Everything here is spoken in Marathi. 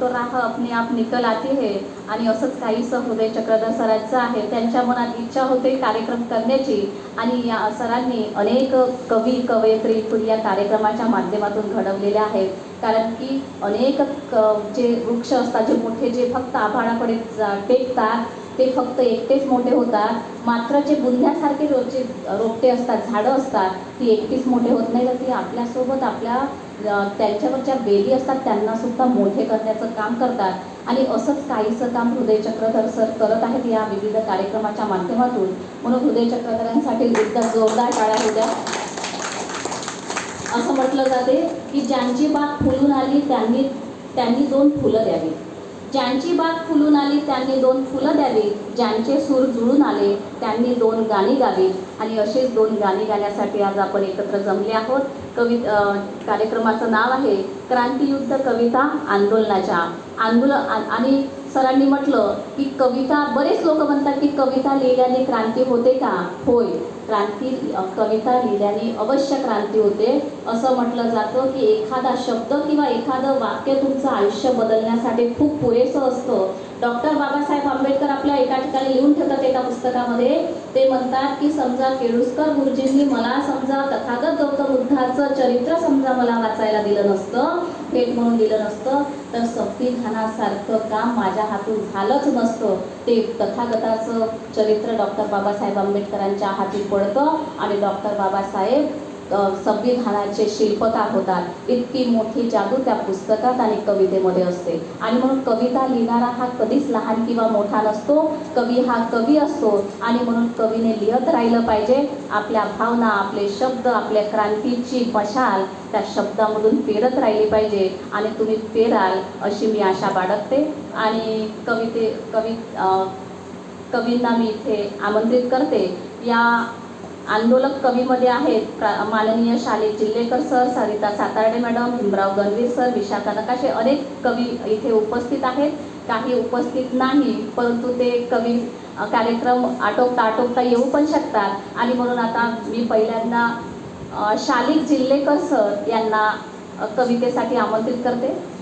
तो राह अपने आप निकल आती है आणि असंच काहीसं हृदय चक्रधर सरांचं आहे. त्यांच्या मनात इच्छा होते कार्यक्रम करण्याची. आणि या सरांनी अनेक कवी कवयित्री या कार्यक्रमाच्या माध्यमातून घडवलेल्या आहेत. कारण की अनेक जे वृक्ष असतात जे मोठे जे फक्त आभाळाकडे जा- टेकतात ते फक्त एकटेच मोठे होतात. मात्र जे बुंध्यासारखे रोजचे रोपटे असतात झाडं असतात ती एकटीच मोठे होत नाही तर ती आपल्यासोबत आपल्या त्यांच्यावर ज्या बेली असतात त्यांनासुद्धा मोठे करण्याचं काम करतात. आणि असंच काहीसं काम हृदय चक्रधर सर करत आहेत या विविध कार्यक्रमाच्या माध्यमातून. म्हणून हृदय चक्रधरांसाठी एकदा जोरदार टाळ्या होत्या. असं म्हटलं जाते की ज्यांची बाग फुलून आली त्यांनी त्यांनी दोन फुलं द्यावी. ज्यांची बाग फुलून आली त्यांनी दोन फुलं द्यावी. ज्यांचे सूर जुळून आले त्यांनी दोन गाणी गावी. आणि अशीच दोन गाणी गाण्यासाठी आज आपण एकत्र जमले आहोत. कवि कार्यक्रमाचं नाव आहे क्रांतियुद्ध कविता आंदोलनाच्या. आंदोलन आणि सरांनी म्हटलं की कविता बरेच लोक म्हणतात की कविता लिहिल्याने क्रांती होते का? होय. क्रांती कविता लिहिल्याने अवश्य क्रांती होते. असं म्हटलं जातं की एखादा शब्द किंवा एखादं वाक्य तुमचं आयुष्य बदलण्यासाठी खूप पुरेसं असतं. डॉक्टर बाबासाहेब आंबेडकर आपल्या एका ठिकाणी लिहून ठेवतात एका पुस्तकामध्ये. ते म्हणतात की समजा केळुसकर गुरुजींनी मला समजा तथागत गौतम बुद्धाचं चरित्र समजा मला वाचायला दिलं नसतं भेट म्हणून दिलं नसतं तर संविधानासारखं काम माझ्या हातून झालंच नसतं. ते तथागताचं चरित्र डॉक्टर बाबासाहेब आंबेडकरांच्या हाती पडतं आणि डॉक्टर बाबासाहेब संविधानाचे शिल्पकार होतात इतकी मोठी जादू त्या पुस्तकात आणि कवितेमध्ये असते. आणि म्हणून कविता लिहिणारा हा कधीच लहान किंवा मोठा नसतो. कवी हा कवी असतो. आणि म्हणून कवीने लिहत राहिलं पाहिजे. आपल्या भावना आपले शब्द आपल्या क्रांतीची मशाल त्या शब्दामधून पेरत राहिली पाहिजे. आणि तुम्ही पेराल अशी मी आशा बाळगते. आणि कविते कवी कवींना मी इथे आमंत्रित करते. या आंदोलक कवीमध्ये आहेत. प्रा- माननीय शालेय Jilhekar sir Sarita Satarde madam Bhimrao Ganvir sir Vishakha Nakashe अनेक कवी इथे उपस्थित आहेत. काही उपस्थित नाही परंतु ते कवी कार्यक्रम आटोपता आटोपता येऊ पण शकतात. आणि म्हणून आता मी पहिल्यांदा शालिक जिल्हेकर सर यांना कवितेसाठी आमंत्रित करते.